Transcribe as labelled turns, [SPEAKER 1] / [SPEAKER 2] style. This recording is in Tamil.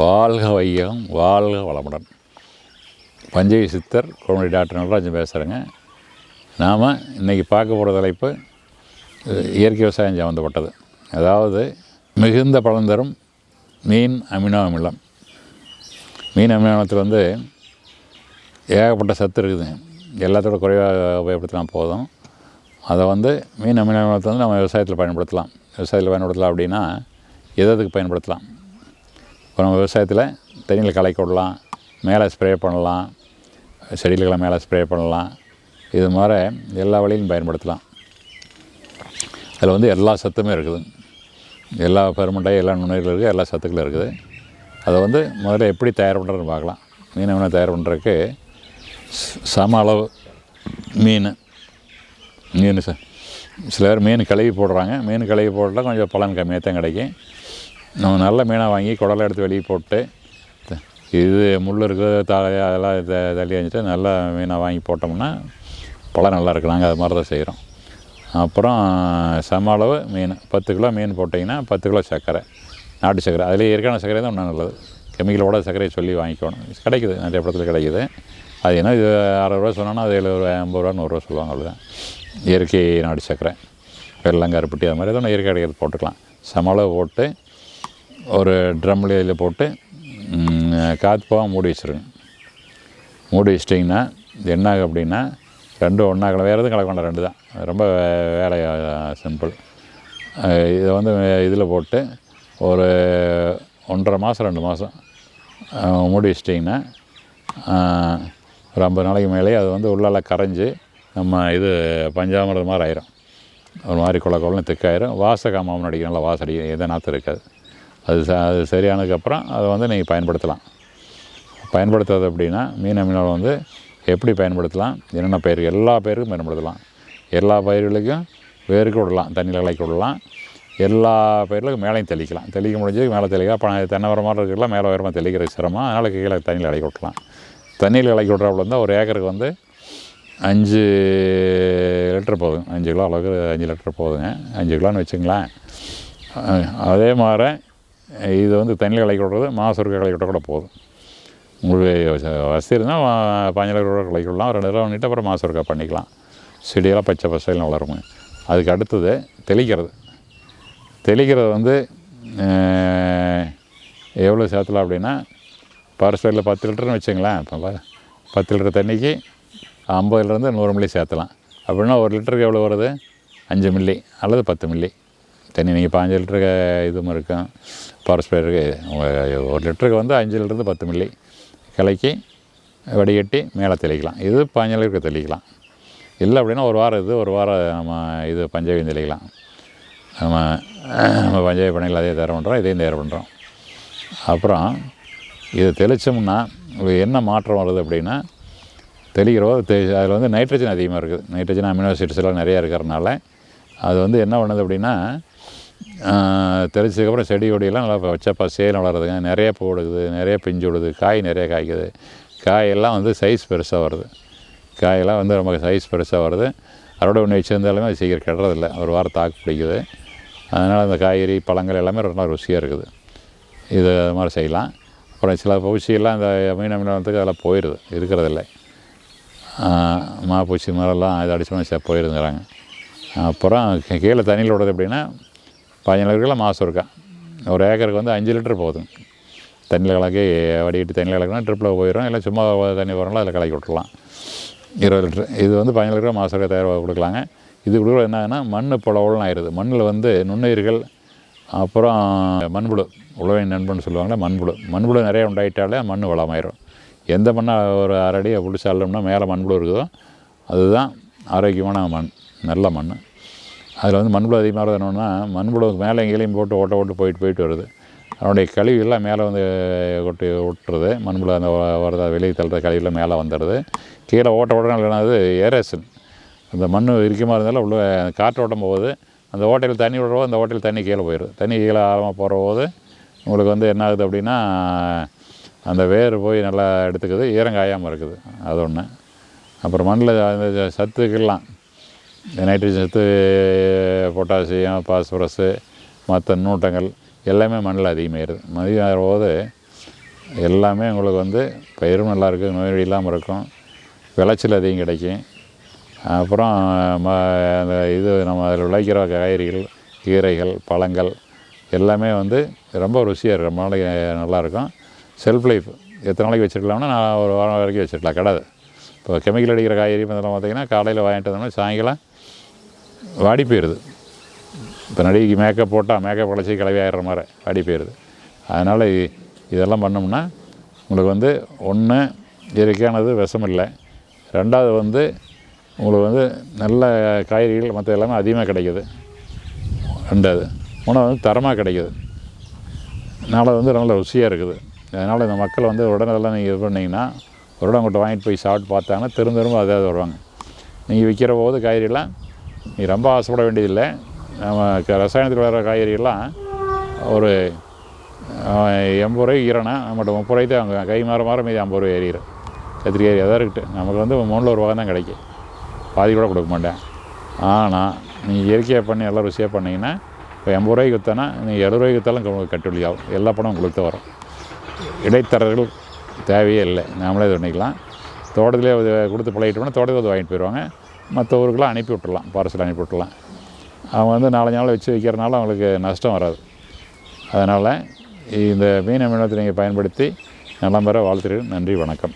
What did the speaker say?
[SPEAKER 1] வாழ்க வையகம் வாழ்க வளமுடன். பஞ்சை சித்தர் குழந்தை டாக்டர் நடராஜன் பேசுகிறேங்க நாம் இன்றைக்கி பார்க்க போகிற தலைப்பு இயற்கை விவசாயம் சம்மந்தப்பட்டது அதாவது மிகுந்த பலன் தரும் மீன் அமினோ அமிலம். மீன் அமினோ அமிலத்தில் வந்து ஏகப்பட்ட சத்து இருக்குது. எல்லாத்தோட குறைவாக உபயோகப்படுத்தினா போதும். அதை வந்து மீன் அமினோ அமிலத்தை வந்து நம்ம விவசாயத்தில் பயன்படுத்தலாம். விவசாயத்தில் பயன்படுத்தலாம் அப்படின்னா எதுக்கு பயன்படுத்தலாம்? இப்போ நம்ம விவசாயத்தில் தண்ணியில் கலக்கி விடலாம் மேலே ஸ்ப்ரே பண்ணலாம் செடிகளுக்கெல்லாம் மேலே ஸ்ப்ரே பண்ணலாம். இது மாதிரி எல்லா வழியிலும் பயன்படுத்தலாம். அதில் வந்து எல்லா சத்துமே இருக்குது. எல்லா பெருமண்டாய் எல்லா நுண்ணுயிர்களும் இருக்குது எல்லா சத்துக்களும் இருக்குது. அதை வந்து முதல்ல எப்படி தயார் பண்ணுறதுன்னு பார்க்கலாம். மீனை தயார் பண்ணுறதுக்கு சம அளவு மீன். மீன் ச சில பேர் மீன் கழுவி போடுறாங்க. மீன் கழுவி போட்டால் கொஞ்சம் பலன் கம்மியாக தான் கிடைக்கும். நம்ம நல்ல மீனாக வாங்கி குடலை எடுத்து வெளியே போட்டு இது முள் இருக்குது தலை அதெல்லாம் தள்ளி வச்சுட்டு நல்ல மீனாக வாங்கி போட்டோம்னா பழம் நல்லா இருக்குது நாங்கள் அது மாதிரி தான் செய்கிறோம் அப்புறம் சம அளவு மீன் பத்து கிலோ மீன் போட்டிங்கன்னா பத்து கிலோ சர்க்கரை நாட்டு சர்க்கரை. அதில் இயற்கையான சர்க்கரை தான் இன்னும் நல்லது. கெமிக்கலோட சர்க்கரையை சொல்லி வாங்கிக்கணும். கிடைக்குது நிறைய இடத்துல கிடைக்குது. அது என்ன இது அறுபது ரூபா சொன்னோன்னா அது எழுபது ரூபா ஐம்பது ரூபா நூறுரூவா சொல்லுவாங்க அவ்வளோதான் இயற்கை நாட்டு சர்க்கரை வெள்ளம் கருப்பட்டி அது மாதிரி தான் இயற்கை கிடைக்கிறது போட்டுக்கலாம். சம அளவு போட்டு ஒரு ட்ரம்மில் இதில் போட்டு ம், காற்று போக மூடி வச்சுருங்க. மூடி வச்சிட்டிங்கன்னா இது என்ன ஆகும் அப்படின்னா ரெண்டும் ஒன்றா கல வேறு எதுவும் கலக்க வேண்டாம் ரெண்டு தான். ரொம்ப வேலையாக சிம்பிள் இதை வந்து இதில் போட்டு ஒரு ஒன்றரை மாதம் ரெண்டு மாதம் மூடி வச்சிட்டிங்கன்னா ஒரு ஐம்பது நாளைக்கு மேலே அது வந்து உள்ளால கரைஞ்சி நம்ம இது பஞ்சாமிரதம் மாதிரி ஆயிரும். ஒரு மாதிரி குள குளம்னு திக்காயிரும். வாச காமாமல் அடிக்கும் நல்லா வாசம் அடிக்கும். எந்த நாற்று இருக்காது. அது ச அது சரியானதுக்கப்புறம் அதை வந்து நீங்கள் பயன்படுத்தலாம். பயன்படுத்துறது அப்படின்னா மீன் அமினால் வந்து எப்படி பயன்படுத்தலாம் என்னென்ன பயிர் எல்லா பயிருக்கும் பயன்படுத்தலாம். எல்லா பயிர்களுக்கும் வேருக்கு விடலாம் தண்ணியில் கலக்கி விடலாம். எல்லா பயிர்களுக்கும் மேலேயும் தெளிக்கலாம். தெளிக்க முடிஞ்சது மேலே தெளிக்கலாம். அப்போ தென்னை மரம் மாதிரி இருக்கலாம் மேலே உயரமாக தெளிக்கிற சிரமம். அதனால் கீழே தண்ணியில் கலக்கி விட்டலாம் தண்ணியில் கலக்கி விட்றாப்புல இருந்தால் ஒரு ஏக்கருக்கு வந்து அஞ்சு லிட்டர் போதும். அஞ்சு கிலோ அளவுக்கு அஞ்சு லிட்டர் போதுங்க. அஞ்சு கிலோன்னு வச்சுங்களேன். அதே மாதிரி இது வந்து தண்ணியில் கலக்கி விட்றது மாதம் கலக்கி விட்டால் கூட போதும். உங்களுக்கு வசதி இருந்தால் பாஞ்சு கூட கலக்கி விடலாம். ரெண்டு தடவை வந்துட்டு அப்புறம் மாதம் பண்ணிக்கலாம். செடியெல்லாம் பச்சை பசையில் வளருங்க அதுக்கு அடுத்தது தெளிக்கிறது. தெளிக்கிறது வந்து எவ்வளோ சேர்த்தலாம் அப்படின்னா பரிசலில் பத்து லிட்டர்னு வச்சுங்களேன் இப்போ பத்து லிட்டர் தண்ணிக்கு ஐம்பதுலேருந்து நூறு மில்லி சேர்த்தலாம். அப்படின்னா ஒரு லிட்டருக்கு எவ்வளோ வருது? அஞ்சு மில்லி அல்லது பத்து மில்லி. தண்ணி நீங்கள் பாஞ்சு லிட்டருக்கு இதுவும் இருக்கும் பவர் ஸ்ப்ரே இருக்குது ஒரு லிட்டருக்கு வந்து அஞ்சு லிட்டருந்து பத்து மில்லி. கிளக்கி வடிகட்டி மேலே தெளிக்கலாம். இது பாஞ்சு லிட்டருக்கு தெளிக்கலாம். இல்லை அப்படின்னா ஒரு வாரம் இது ஒரு வாரம் நம்ம இது பஞ்சவீன் தெளிக்கலாம். நம்ம நம்ம பஞ்சாயத்து பணிகள் அதே தயார் பண்ணுறோம் இதையும் தயார் பண்ணுறோம் அப்புறம் இது தெளித்தோம்னா என்ன மாற்றம் வருது அப்படின்னா தெளிக்கிறோம் அதில் வந்து நைட்ரஜன் அதிகமாக இருக்குது. நைட்ரஜன் அமினோசிட்ஸ் எல்லாம் நிறையா இருக்கிறனால அது வந்து என்ன பண்ணுது அப்படின்னா தெளிச்சதுக்கப்புறம் செடி கொடியெல்லாம் நல்லா வச்சப்பா சேல் வளருதுங்க நிறைய பூ நிறைய பிஞ்சு விடுது காய் நிறைய காய்க்குது. காயெல்லாம் வந்து சைஸ் பெருசாக வருது. காயெல்லாம் வந்து ரொம்ப சைஸ் பெருசாக வருது. அறுவடை ஒன்று வச்சுருந்தாலுமே அது சீக்கிரம் கெடுறதில்ல. ஒரு வாரம் தாக்கு பிடிக்குது. அதனால் அந்த காய்கறி பழங்கள் எல்லாமே ரொம்ப ருசியாக இருக்குது. இது அது மாதிரி செய்யலாம். அப்புறம் சில பூச்சியெல்லாம் இந்த மீன மீனத்துக்கு அதெல்லாம் போயிடுது இருக்கிறதில்ல. மாப்பூச்சி மாதிரிலாம் இதை அடிச்சோன்னா சே போயிருந்துங்கிறாங்க அப்புறம் கீழே தண்ணியில் விடுறது எப்படின்னா பதினேழு லிட்டரில் மாதம் இருக்கா? ஒரு ஏக்கருக்கு வந்து அஞ்சு லிட்டர் போதும். தண்ணியில் கலக்கி வடிகட்டி தண்ணியில் கலக்கினா ட்ரிப்பில் போயிடும் இல்லை சும்மா தண்ணி போகிறோம்ல அதில் கலக்கி விட்டுலாம் இருபது லிட்டர். இது வந்து பதினேழு லிட்டர் மாதம் இருக்க தயார் கொடுக்கலாங்க. இது கொடுக்குறது என்னன்னா மண் புலவுலன்னு ஆயிடுது. மண்ணில் வந்து நுண்ணுயிர்கள் அப்புறம் மண்புழு உழவை நண்பன் சொல்லுவாங்களே மண்புழு. மண்புழு நிறைய உண்டாயிட்டாலே மண் வளமாயிரும். எந்த மண்ணை ஒரு அரடியை பிடிச்சி மேலே மண்புழு இருக்குதோ அதுதான் ஆரோக்கியமான மண். நல்ல மண் அதில் வந்து மண்புழு அதிகமாக என்னன்னா மண்புழு மேலே கீழையும் போட்டு ஓட்ட ஓட்டு போயிட்டு போயிட்டு வருது. அதனுடைய கழிவு எல்லாம் மேலே வந்து கொட்டி விட்டுறது மண்புழு அந்த வரத வெளியே தள்ளுற கழிவுலாம் மேலே வந்துடுது. கீழே ஓட்ட ஓட்டம் இல்லைனா ஏரேசன். அந்த மண் இருக்கமாக இருந்தாலும் உள்ள காற்று ஓட்டம் போகுது. அந்த ஓட்டையில் தண்ணி விடுறவோ அந்த ஓட்டையில் தண்ணி கீழே போயிடுது. தண்ணி கீழே ஆழமாக போகிற போது உங்களுக்கு வந்து என்ன ஆகுது அப்படின்னா அந்த வேர் போய் நல்லா எடுத்துக்குது. ஈரம் காயாமல் இருக்குது. அது ஒன்று அப்புறம் மண்ணில் அந்த சத்துக்கெல்லாம் நைட்ரஜன் சத்து பொட்டாசியம் பாஸ்பரஸு மற்ற நூட்டங்கள் எல்லாமே மண்ணில் அதிகமாகிடுது அதிகமாகிற போது எல்லாமே உங்களுக்கு வந்து பயிரும் நல்லாயிருக்கும் நோய் இல்லாமல் இருக்கும் விளைச்சல் அதிகம் கிடைக்கும். அப்புறம் ம அந்த இது நம்ம அதில் விளைக்கிற காய்கறிகள் கீரைகள் பழங்கள் எல்லாமே வந்து ரொம்ப ருசியாக இருக்கும் ரொம்ப நாளைக்கு நல்லாயிருக்கும் செல்ஃப் லைஃப் எத்தனை நாளைக்கு வச்சுருக்கலாம்னா நான் ஒரு வாரம் வரைக்கும் வச்சுருக்கலாம். கிடாது இப்போ கெமிக்கல் அடிக்கிற காய்கறி இதெல்லாம் பார்த்தீங்கன்னா காலையில் வாங்கிட்டு வந்தோம்னா சாயங்காலம் வாடி போயிடுது இப்போ நடிகைக்கு மேக்கப் போட்டால் மேக்கப் கலைச்சி கிளவி ஆகிடுற மாதிரி வாடி போயிடுது அதனால் இதெல்லாம் பண்ணோம்னா உங்களுக்கு வந்து ஒன்று இயற்கையானது விஷம் இல்லை. ரெண்டாவது வந்து உங்களுக்கு வந்து நல்ல காய்கறிகள் மற்ற எல்லாமே அதிகமாக கிடைக்குது. ரெண்டாவது உணவு வந்து தரமாக கிடைக்குது. நாலாவது வந்து நல்ல ருசியாக இருக்குது. அதனால் இந்த மக்கள் வந்து உடனே இதெல்லாம் நீங்கள் இது பண்ணிங்கன்னா ஒரு இடம் உங்கள்கிட்ட வாங்கிட்டு போய் சாப்பிட்டு பார்த்தாங்கன்னா திரும்ப திரும்ப அதாவது வருவாங்க. நீங்கள் விற்கிற போது காய்கறிலாம் நீ ரொம்ப ஆசைப்பட வேண்டியதில்லை. நம்ம ரசாயனத்தில் வர காய்கறிகள்லாம் ஒரு எண்பது ரூபாய்க்கு ஈரனா நம்மகிட்ட முப்பது ரூபாய்க்கு தான் அவங்க கை மாற மாற மீதி ஐம்பது ரூபாய் ஏறிடும் கத்திரிக்காய் அதான் இருக்கட்டு நமக்கு வந்து மூணில் ஒரு ரூபா தான் கிடைக்கும். பாதி கூட கொடுக்க மாட்டேன். ஆனால் நீங்கள் இயற்கையாக பண்ணி எல்லாம் ருசியாக பண்ணிங்கன்னா இப்போ எண்பது ரூபாய்க்கு விற்றனா நீங்கள் எழுபது ரூபாய்க்கு விற்றாலும் உங்களுக்கு கட்டுப்படி ஆகும் எல்லா பணம் உங்களுக்கு தான் வரும். இடைத்தரகர்கள் தேவையே இல்லை. நாமளே இது பண்ணிக்கலாம். தோட்டத்திலே கொடுத்து பழகிட்டோம்னா தோட்டத்தில் வந்து வாங்கிட்டு போயிடுவாங்க. மற்ற ஊருக்கெல்லாம் அனுப்பி விட்டுடலாம் பார்சல் அனுப்பி விட்டுறலாம் அவங்க வந்து நாலஞ்சு நாள் வச்சு விற்கிறனால அவங்களுக்கு நஷ்டம் வராது. அதனால் இந்த மீன் மீனத்தை நீங்கள் பயன்படுத்தி நலம் பெற வாழ்த்துறேன் நன்றி வணக்கம்.